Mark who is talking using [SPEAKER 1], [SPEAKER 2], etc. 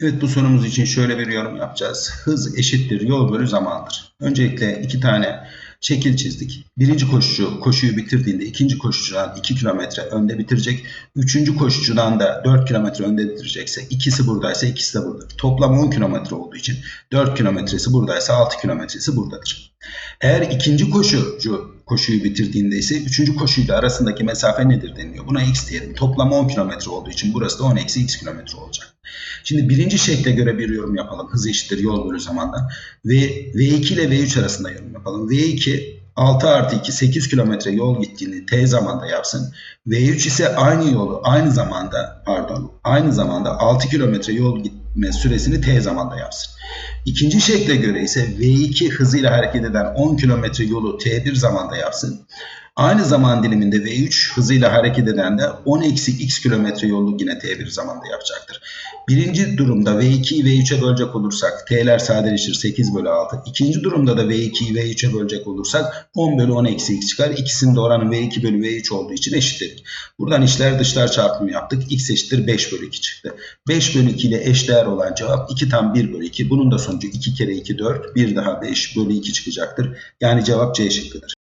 [SPEAKER 1] Evet bu sorumuz için şöyle bir yorum yapacağız. Hız eşittir yol bölü zamandır. Öncelikle iki tane şekil çizdik. Birinci koşucu koşuyu bitirdiğinde ikinci koşucudan 2 kilometre önde bitirecek. Üçüncü koşucudan da 4 kilometre önde bitirecekse ikisi buradaysa ikisi de burada. Toplam 10 kilometre olduğu için 4 kilometresi buradaysa 6 kilometresi buradadır. Eğer ikinci koşucu koşuyu bitirdiğinde ise üçüncü koşuyla arasındaki mesafe nedir deniliyor. Buna x diyelim. Toplam 10 kilometre olduğu için burası da 10 eksi x kilometre olacak. Şimdi birinci şekle göre bir yorum yapalım. Hız eşittir yol bölü zamandan. Ve V2 ile V3 arasında yorum yapalım. V2 6 artı 2 8 kilometre yol gittiğini t zamanda yapsın. V3 ise aynı yolu aynı zamanda pardon aynı zamanda 6 kilometre yol gitme süresini t zamanda yapsın. İkinci şekle göre ise V2 hızıyla hareket eden 10 kilometre yolu T1 zamanda yapsın. Aynı zaman diliminde V3 hızıyla hareket eden de 10 eksi x kilometre yolu yine T1 zamanda yapacaktır. Birinci durumda V2'yi V3'e bölecek olursak T'ler sadeleşir 8 bölü 6. İkinci durumda da V2'yi V3'e bölecek olursak 10 bölü 10 eksi x çıkar. İkisinin de oranı V2 bölü V3 olduğu için eşittir. Buradan içler dışlar çarpımı yaptık. X eşittir 5 bölü 2 çıktı. 5 bölü 2 ile eşdeğer olan cevap 2 tam 1 bölü 2. Bunun da sonucu 2 kere 2 4. Bir daha 5 bölü 2 çıkacaktır. Yani cevap C şıkkıdır.